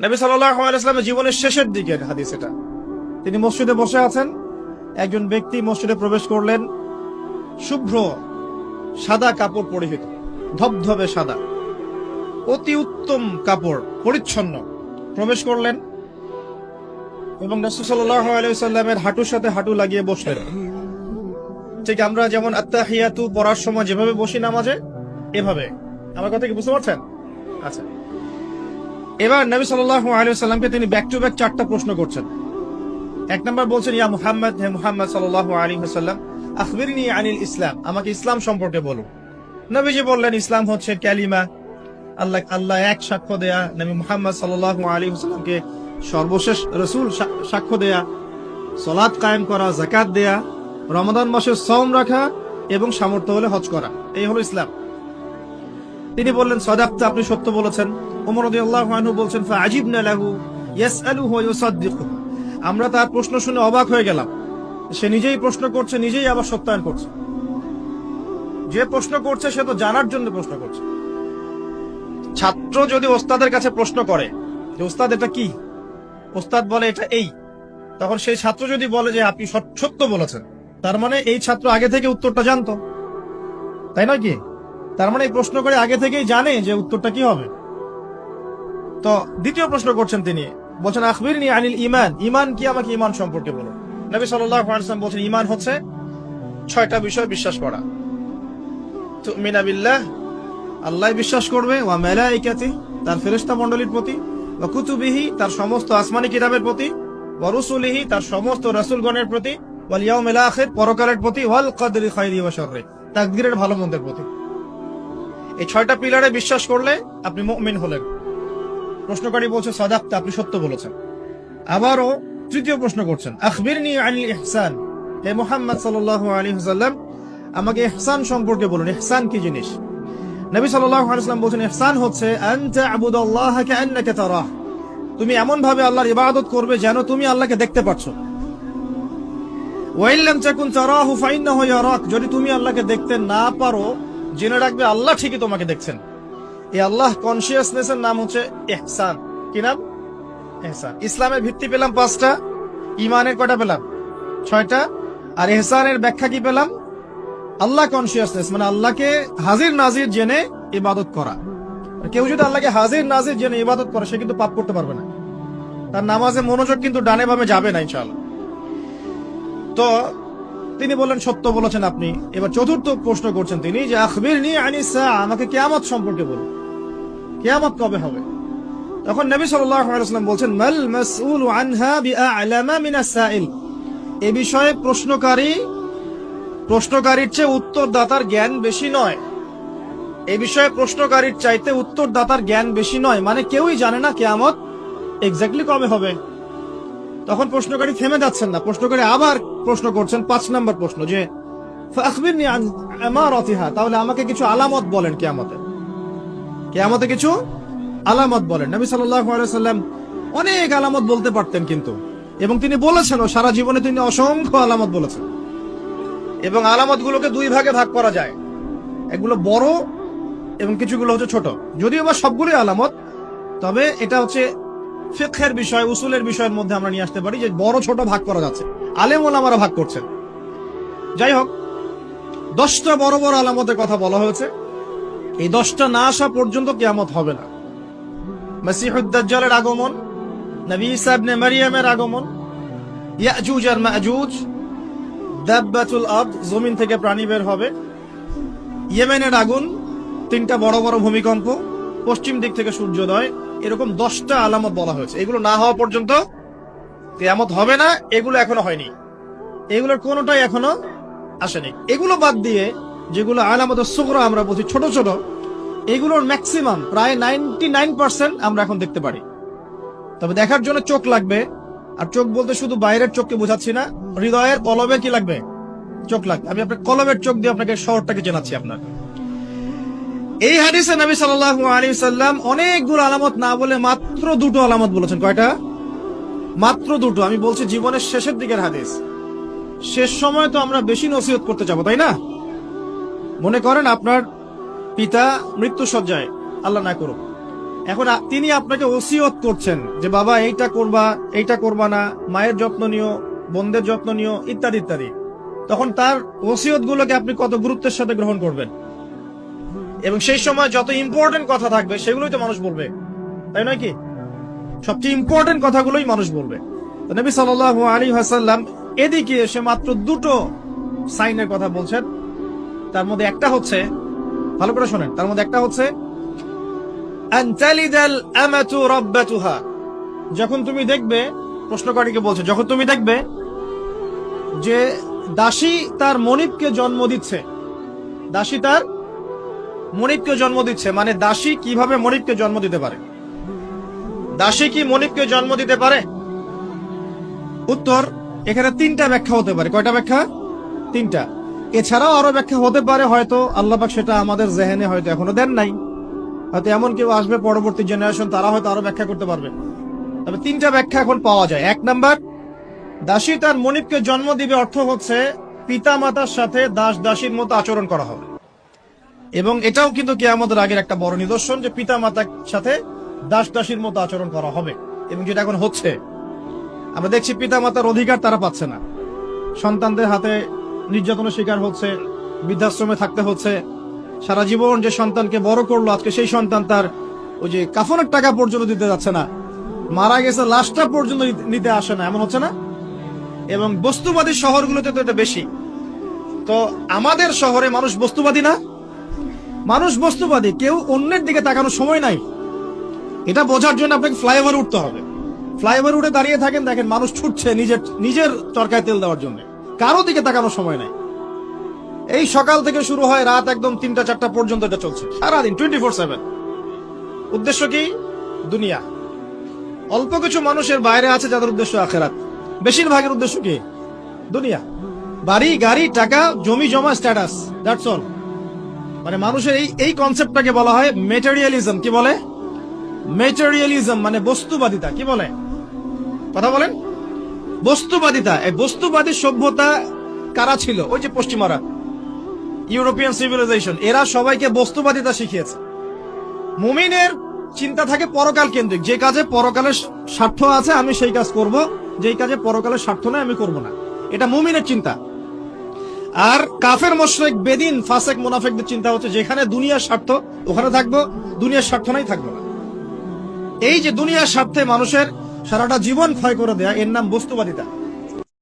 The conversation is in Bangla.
নবী আলাইহি জীবনের শেষের দিকে হাদিস এটা। তিনি মসজিদে বসে আছেন, একজন ব্যক্তি মসজিদে প্রবেশ করলেন, শুভ্র সাদা কাপড় পরিহিত, ধবধবে সাদা, অতি উত্তম কাপড়, পরিচ্ছন্ন। প্রবেশ করলেন এবং আলাইহি হাঁটুর সাথে হাঁটু লাগিয়ে বসলেন। ঠিক আমরা যেমন আত্তাহিয়াতু পড়ার সময় যেভাবে বসি নামাজে, এভাবে। আমার কথা কি বুঝতে পারছেন? আচ্ছা। এবার নবী সাল্লাল্লাহু আলাইহি ওয়াসাল্লামকে তিনি ব্যাক টু ব্যাক চারটা প্রশ্ন করছেন। এক নম্বর বলছেন, ইয়া মুহাম্মদ, হে মুহাম্মদ সাল্লাল্লাহু আলাইহি ওয়াসাল্লাম, আখবিরনি আনিল ইসলাম, আমাকে ইসলাম সম্পর্কে বলুন নবীজি বললেন, ইসলাম হচ্ছে কালিমা আল্লাহ আল্লাহ এক সাক্ষ্য দেয়া, নবী মুহাম্মদ সাল্লাল্লাহু আলাইহি ওয়াসাল্লামকে সর্বশেষ রসুল সাক্ষ্য দেয়া, সলাৎ কায়েম করা, যাকাত দেয়া রমাদান মাসে সওম রাখা এবং সামর্থ্য হলে হজ করা, এই হলো ইসলাম। তিনি বললেন সদাপ্ত আপনি সত্য বলেছেন। বলছেন ইউসাদ্দিকু আমরা তার প্রশ্ন শুনে অবাক হয়ে গেলাম। সে নিজেই প্রশ্ন করছে, নিজেই আবার সত্যায়ন করছে। যে প্রশ্ন করছে, সে তো জানার জন্য প্রশ্ন করছে। ছাত্র যদি ওস্তাদের কাছে প্রশ্ন করে, যে ওস্তাদ, এটা কি? ওস্তাদ বলে, এটা এই। তখন সেই ছাত্র যদি বলে যে, আপনি সত- সত্য বলেছেন। তার মানে এই ছাত্র আগে থেকে উত্তরটা জানতো। তাই নয় কি? তার মানে এই প্রশ্ন করে আগে থেকেই জানে যে উত্তরটা কি হবে। তো দ্বিতীয় প্রশ্ন করছেন তিনি। বলছেন আখবির নি আনিল ইমান ইমান কি আমাকে ইমান সম্পর্কে বলুন নবী ওয়াসাল্লাম বলছেন ইমান হচ্ছে ছয়টা বিষয় বিশ্বাস করা। তুমিনা বিল্লাহ, আল্লাহ বিশ্বাস করবে, ওয়া মালাইকাতি, তার ফেরেশতা মন্ডলীর প্রতি, ওয়া কুতুবিহি, তার সমস্ত আসমানি কিতাবের প্রতি, ওয়া রুসুলিহি, তার সমস্ত রাসূলগণের প্রতি, ওয়াল ইয়াউমিল আখির, পরকালের প্রতি, ওয়াল কদরি খাইরি ওয়া শাররি, তাকদীরের ভালো মন্দের প্রতি। এই ছয়টা পিলারে বিশ্বাস করলে আপনি মুমিন হলেন। প্রশ্নকারী বলছে, সাদাক্তা, আপনি সত্য বলেছেন। আবারও তৃতীয় প্রশ্ন করছেন, আখবিরনি আনিল ইহসান। হে মুহাম্মদ সাল্লাল্লাহু আলাইহি ওয়াসাল্লাম, আমাকে ইহসান সম্পর্কে বলুন, ইহসান কি জিনিস? নবী ওয়াসাল্লাম বলছেন, ইহসান হচ্ছে তুমি এমন ভাবে আল্লাহর ইবাদত করবে যেন তুমি আল্লাহকে দেখতে পাচ্ছ ওয়াইন লাম তাকুন তারাহু, ফাইন্নাহু ইয়ারাক। যদি তুমি আল্লাহকে দেখতে না পারো, জেনে রাখবে আল্লাহ ঠিকই তোমাকে দেখছেন। এই আল্লাহ কনসিয়াসনেস এর নাম হচ্ছে এহসান কি নাম? ইহসান। ইসলামের ভিত্তি পেলাম পাঁচটা, ইমানের কয়টা পেলাম? ছয়টা। আর এহসানের ব্যাখ্যা কি পেলাম? আল্লাহ কনসিয়াসনেস মানে আল্লাহকে হাজির নাজির জেনে ইবাদত করা। কেউ যদি আল্লাহকে হাজির নাজির জেনে ইবাদত করে, সে কিন্তু পাপ করতে পারবে না। তার নামাজে মনোযোগ কিন্তু ডানে বামে যাবে না, ইনশাআল্লাহ। তো তিনি বললেন, সত্য বলেছেন আপনি। এবার চতুর্থ প্রশ্ন করছেন তিনি যে আখবির নি আনিসা, আমাকে কেয়ামত সম্পর্কে বলুন। কেয়ামত কবে হবে? তখন নবী ওয়াসাল্লাম বলছেন, মাল মাসউল আনহা বিআলামা মিনাস সাইল? এ বিষয়ে প্রশ্নকারী, প্রশ্নকারীর চেয়ে উত্তরদাতার জ্ঞান বেশি নয়। এই বিষয়ে প্রশ্নকারীর চাইতে উত্তরদাতার জ্ঞান বেশি নয়। মানে কেউই জানে না কেয়ামত এক্স্যাক্টলি কবে হবে। তখন প্রশ্নকারী থেমে যাচ্ছেন না। প্রশ্নকারী আবার প্রশ্ন করছেন, পাঁচ নম্বর প্রশ্ন যে তাহলে আমাকে কিছু আলামত বলেন কিয়ামতে কিয়ামতে কিছু আলামত বলেন। নবী সাল্লাম অনেক আলামত বলতে পারতেন কিন্তু, এবং তিনি বলেছেনও সারা জীবনে তিনি অসংখ্য আলামত বলেছেন। এবং আলামত গুলোকে দুই ভাগে ভাগ করা যায়। এগুলো বড় এবং কিছুগুলো হচ্ছে ছোট। যদিও বা সবগুলোই আলামত, তবে এটা হচ্ছে ফিকহের বিষয়, উসুলের বিষয়ের মধ্যে আমরা নিয়ে আসতে পারি যে বড় ছোট ভাগ করা যাচ্ছে। আলেম ওলামারা ভাগ করছেন। যাই হোক, দশটা বড় বড় আলামতের কথা বলা হয়েছে। এই দশটা না আসা পর্যন্ত কেয়ামত হবে না। মাসিহুদ্দাজ্জালের আগমন, নবী ঈসা ইবনে মারিয়ামের আগমন, ইয়াজুজ আর মাজুজ, দাব্বাতুল আব জমিন থেকে প্রাণী বের হবে। ইয়েমেনের আগুন, তিনটা বড় বড় ভূমিকম্প, পশ্চিম দিক থেকে সূর্যোদয় এরকম দশটা আলামত বলা হয়েছে। এগুলো না হওয়া পর্যন্ত কেয়ামত হবে না, এগুলো এখনও হয়নি। এগুলোর কোনোটাই এখনও আসেনি। এগুলো বাদ দিয়ে যেগুলো আলামত সুগরা আমরা বলছি ছোট ছোট, এগুলোর ম্যাক্সিমাম প্রায় নাইনটি নাইন পার্সেন্ট আমরা এখন দেখতে পারি। তবে দেখার জন্য চোখ লাগবে, আর চোখ বলতে শুধু বাইরের চোখকে বোঝাচ্ছি না, হৃদয়ের কলবে কি লাগবে? চোখ লাগবে। আমি আপনার কলবের চোখ দিয়ে আপনাকে শহরটাকে চেনাচ্ছি আপনার। এই হাদিসে নবী সাল্লাল্লাহু আলাইহি সাল্লাম অনেকগুলো আলামত না বলে মাত্র দুটো আলামত বলেছেন। কয়টা? মাত্র দুটো। আমি বলছি জীবনের শেষের দিকের হাদিস। শেষ সময় তো আমরা বেশি নসিহত করতে যাব, তাই না? মনে করেন আপনার পিতা মৃত্যু সজ্জায় আল্লাহ না করুক। এখন তিনি আপনাকে ওসিয়ত করছেন যে, বাবা, এইটা করবা এইটা করবা না, মায়ের যত্ন নিও, বোনদের যত্ন নিও, ইত্যাদি ইত্যাদি। তখন তার ওসিয়ত গুলোকে আপনি কত গুরুত্বের সাথে গ্রহণ করবেন? এবং সেই সময় যত ইম্পর্টেন্ট কথা থাকবে, সেগুলোই তো মানুষ বলবে। তাই নয় কি? সবচেয়ে ইম্পর্টেন্ট কথাগুলোই মানুষ বলবে। নবী সাল্লাল্লাহু আলী হাসাল্লাম এদিকে এসে মাত্র দুটো সাইনের কথা বলছেন। তার মধ্যে একটা হচ্ছে, ভালো করে শোনেন, তার মধ্যে একটা হচ্ছে যখন তুমি দেখবে, প্রশ্নকারীকে বলছে, যখন তুমি দেখবে যে দাসী তার মনিবকে জন্ম দিচ্ছে, দাসী তার মনিবকে জন্ম দিচ্ছে মানে দাসী কীভাবে মনিবকে জন্ম দিতে পারে? দাসী কি মনিবকে জন্ম দিতে পারে? উত্তর, এখানে তিনটা ব্যাখ্যা হতে পারে। কয়টা ব্যাখ্যা? তিনটা। এছাড়াও আরও ব্যাখ্যা হতে পারে, হয়তো আল্লাহবাক সেটা আমাদের জেহেনে হয়তো এখনও দেন নাই। হয়তো এমন কেউ আসবে পরবর্তী জেনারেশন তারা হয়তো আরও ব্যাখ্যা করতে পারবে। তবে তিনটা ব্যাখ্যা এখন পাওয়া যায়। এক নাম্বার, দাসী তার মনিবকে জন্ম দিবে অর্থ হচ্ছে পিতা মাতার সাথে দাস দাসীর মতো আচরণ করা হবে। এবং এটাও কিন্তু কেয়ামতের আগের একটা বড় নিদর্শন যে পিতা মাতার সাথে দাস দাসীর মতো আচরণ করা হবে এবং যেটা এখন হচ্ছে। আমরা দেখছি পিতা মাতার অধিকার তারা পাচ্ছে না। সন্তানদের হাতে নির্যাতনের শিকার হচ্ছে, বৃদ্ধাশ্রমে থাকতে হচ্ছে। সারা জীবন যে সন্তানকে বড় করল, আজকে সেই সন্তান তার ওই যে কাফনের টাকা পর্যন্ত দিতে যাচ্ছে না। মারা গেছে, লাশটা পর্যন্ত নিতে- আসে না। এমন হচ্ছে না? এবং বস্তুবাদী শহরগুলোতে তো এটা বেশি। তো আমাদের শহরে মানুষ বস্তুবাদী না? মানুষ বস্তুবাদী, কেউ অন্যের দিকে তাকানোর সময় নাই। এটা বোঝার জন্য আপনাকে ফ্লাইওভার উঠতে হবে। ফ্লাইওভার উঠে দাঁড়িয়ে থাকেন, দেখেন মানুষ ছুটছে নিজের নিজের চরকায় তেল দেওয়ার জন্য। কারও দিকে তাকানোর সময় নাই। এই সকাল থেকে শুরু হয় রাত একদম তিনটা, চারটা পর্যন্ত এটা চলছে। সারাদিন টোয়েন্টি ফোর সেভেন উদ্দেশ্য কি? দুনিয়া। অল্প কিছু মানুষের বাইরে আছে যাদের উদ্দেশ্য আখেরাত। বেশিরভাগের উদ্দেশ্য কি? দুনিয়া। বাড়ি, গাড়ি, টাকা, জমি, জমা স্ট্যাটাস দ্যাটস অল মানে মানুষের এই এই কনসেপ্টটাকে বলা হয় মেটেরিয়ালিজম কি বলে? মেটেরিয়ালিজম মানে বস্তুবাদিতা। কি বলে? কথা বলেন। বস্তুবাদিতা। এই বস্তুবাদী সভ্যতা কারা ছিল? ওই যে পশ্চিমারা। ইউরোপিয়ান সিভিলাইজেশন এরা সবাইকে বস্তুবাদিতা শিখিয়েছে। মুমিনের চিন্তা থাকে পরকাল কেন্দ্রিক। যে কাজে পরকালের স্বার্থ আছে, আমি সেই কাজ করব। যেই কাজে পরকালের স্বার্থ নয় আমি করব না। এটা মুমিনের চিন্তা। আর কাফের মোশরেক, বেদিন, ফাসেক, মুনাফেকদের চিন্তা হচ্ছে যেখানে দুনিয়ার স্বার্থ, ওখানে থাকব, দুনিয়ার স্বার্থ নাই, থাকব না। এই যে দুনিয়ার স্বার্থে মানুষের সারাটা জীবন ক্ষয় করে দেয়া, এর নাম বস্তুবাদিতা।